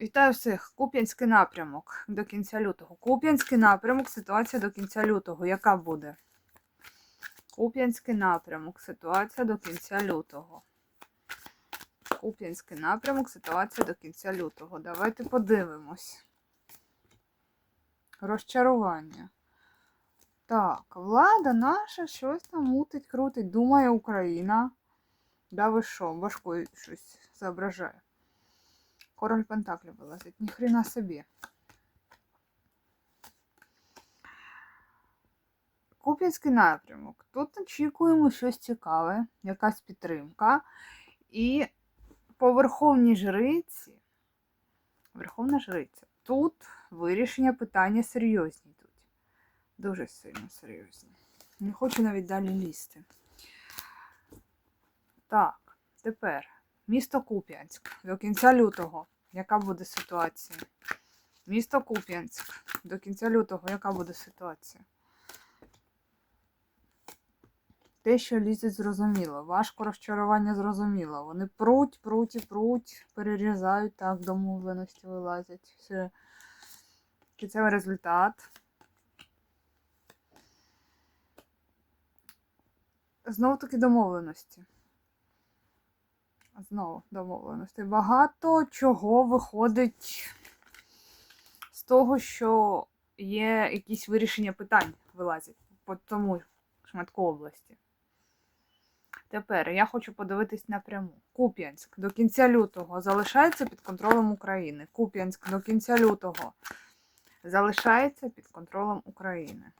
Вітаю всіх. Куп'янський напрямок до кінця лютого. Куп'янський напрямок, ситуація до кінця лютого. Яка буде? Куп'янський напрямок, ситуація до кінця лютого. Куп'янський напрямок, ситуація до кінця лютого. Давайте подивимось. Розчарування. Так, влада наша щось там мутить, крутить. Думає Україна. Да ви що, важко щось зображає. Король Пентаклів вилазить. Ніхрена собі. Куп'янський напрямок. Тут очікуємо щось цікаве, якась підтримка. І по Верховній Жриці. Верховна Жриця. Тут вирішення питання серйозні тут. Дуже сильно серйозні. Не хочу навіть далі лізти. Так, тепер. Місто Куп'янськ до кінця лютого. Яка буде ситуація? Місто Куп'янськ до кінця лютого. Яка буде ситуація? Те, що лізуть, зрозуміло. Важко розчарування зрозуміло. Вони пруть, пруть і пруть, перерізають, так, домовленості вилазять. Все. Кінцевий результат. Знову таки домовленості. Знову домовленостей. Багато чого виходить з того, що є якісь вирішення питань вилазять по тому шматку області. Тепер я хочу подивитись напряму. Куп'янськ до кінця лютого залишається під контролем України. Куп'янськ до кінця лютого залишається під контролем України.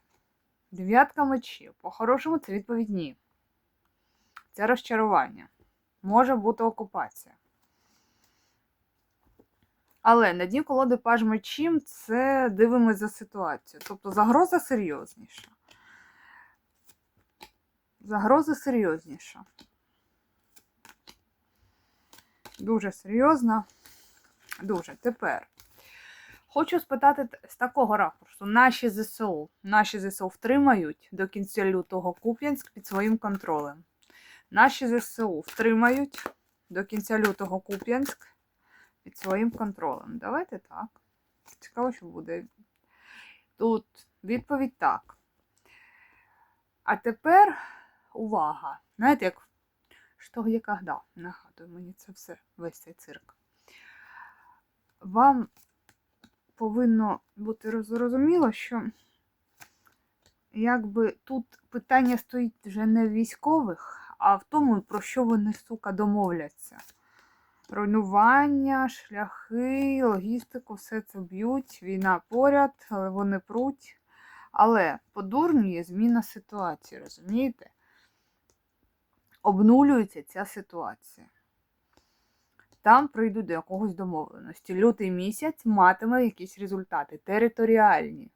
Дев'ятка мечів. По-хорошому це відповідь ні. Це розчарування може бути окупація. Але на дні колоди паж мечів це дивимось за ситуацію. Тобто загроза серйозніша. Загроза серйозніша. Дуже серйозна. Дуже. Тепер. Хочу спитати з такого ракурсу. Наші ЗСУ, наші ЗСУ втримають до кінця лютого Куп'янськ під своїм контролем. Наші ЗСУ втримають до кінця лютого Куп'янськ під своїм контролем. Давайте так. Цікаво, що буде. Тут відповідь так. А тепер увага. Знаєте, як що є когда? Нагадую мені це все, весь цей цирк. Вам повинно бути зрозуміло, що якби тут питання стоїть вже не в військових а в тому, про що вони, сука, домовляться. Руйнування, шляхи, логістику, все це б'ють, війна поряд, вони пруть. Але по дурню є зміна ситуації, розумієте? Обнулюється ця ситуація. Там прийдуть до якогось домовленості. Лютий місяць матиме якісь результати територіальні.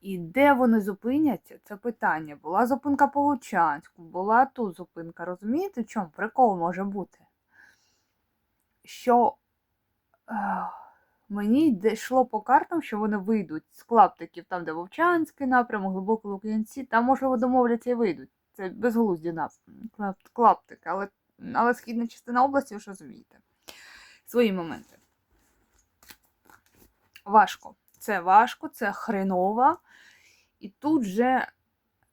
І де вони зупиняться, це питання. Була зупинка по Лучанську, була тут зупинка. Розумієте, в чому прикол може бути? Що е, мені йшло по картам, що вони вийдуть з клаптиків, там, де Вовчанський напрямок, глибоко Лук'янці, там, можливо, домовляться і вийдуть. Це безглузді клаптики, але, але східна частина області, ви ж розумієте. Свої моменти. Важко. Це важко, це хреново. І тут же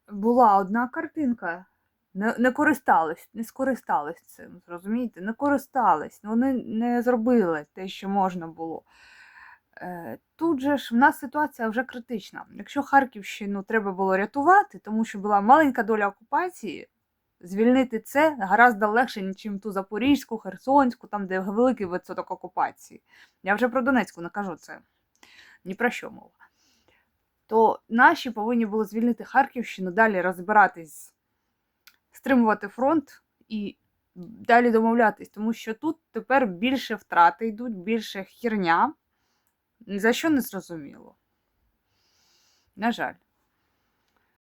була одна картинка. Не не користались, не скористались цим, зрозумієте? Не користались, вони не зробили те, що можна було. Е, Тут же ж в нас ситуація вже критична. Якщо Харківщину треба було рятувати, тому що була маленька доля окупації, звільнити це гораздо легше, ніж ту Запорізьку, Херсонську, там, де великий відсоток окупації. Я вже про Донецьку не кажу це. Ні про що мова то наші повинні були звільнити Харківщину, далі розбиратись, стримувати фронт і далі домовлятись, тому що тут тепер більше втрати йдуть, більше херня. За що не зрозуміло? На жаль.